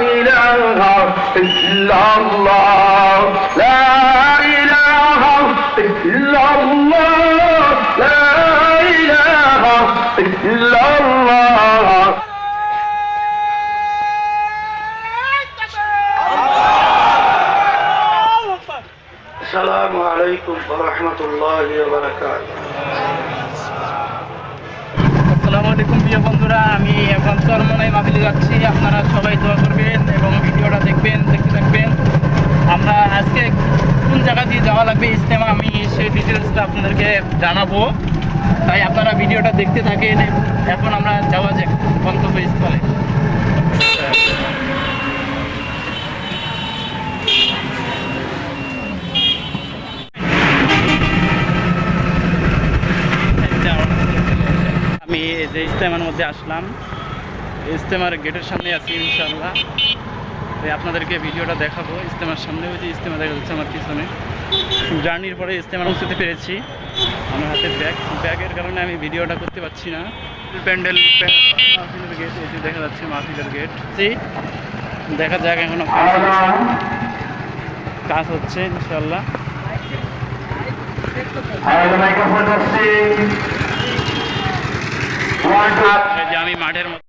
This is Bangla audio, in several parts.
إله إلا الله. لا إله إلا الله. لا إله إلا الله. السلام عليكم ورحمة الله وبركاته. আসসালামু আলাইকুম প্রিয় বন্ধুরা, আমি এখন চরমনায় মাহফিলে যাচ্ছি। আপনারা সবাই দোয়া করবেন এবং ভিডিওটা দেখবেন, দেখতে থাকবেন। আমরা আজকে কোন জায়গা দিয়ে যাওয়া লাগবে ইজতেমা আমি সেই ডিটেলসটা আপনাদেরকে জানাব। তাই আপনারা ভিডিওটা দেখতে থাকেন এখন আমরা যাওয়া যাক গন্তব্যস্থলে। যে ইস্তেমার মধ্যে আসলাম ইস্তেমার গেটের সামনে আছি ইনশাল্লাহ তাই আপনাদেরকে ভিডিওটা দেখাবো ইস্তেমার সামনে ওই যে ইস্তেমা দেখা যাচ্ছে আমার পিছনে। জার্নির পরে ইস্তেমা পৌঁছতে পেরেছি। আমার হাতে ব্যাগ, ব্যাগের কারণে আমি ভিডিওটা করতে পারছি না। প্যান্ডেল মাহফিলের গেট, এই যে দেখা যাচ্ছে মাহফিলের গেট। জি, দেখা যাক এখনও কাজ হচ্ছে। ইনশাল্লাহ যে আমি মাঠের মধ্যে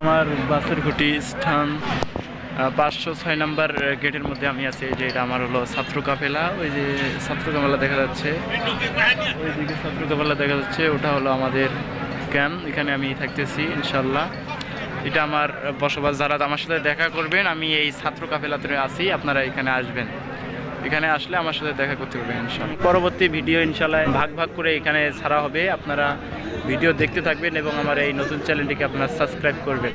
আমার বাসের ঘুটি স্থান পাঁচশো ছয় নাম্বার গেটের মধ্যে আমি আছি। যে এটা আমার হলো ছাত্র কাফেলা। ওই যে ছাত্র কাফেলা দেখা যাচ্ছে। ওই দিকে ছাত্র কাফেলা দেখা যাচ্ছে। ওটা হলো আমাদের ক্যাম্প। এখানে আমি থাকতেছি ইনশাল্লাহ এটা আমার বসবাস যারা আমার সাথে দেখা করবেন, আমি এই ছাত্র কাফেলাতে আছি। আপনারা এখানে আসবেন। এখানে আসলে আমার সাথে দেখা করতে হবে ইনশাল্লাহ পরবর্তী ভিডিও ইনশাল্লাহ ভাগ ভাগ করে এখানে ছাড়া হবে। আপনারা ভিডিও দেখতে থাকবেন এবং আমার এই নতুন চ্যানেলটিকে আপনারা সাবস্ক্রাইব করবেন।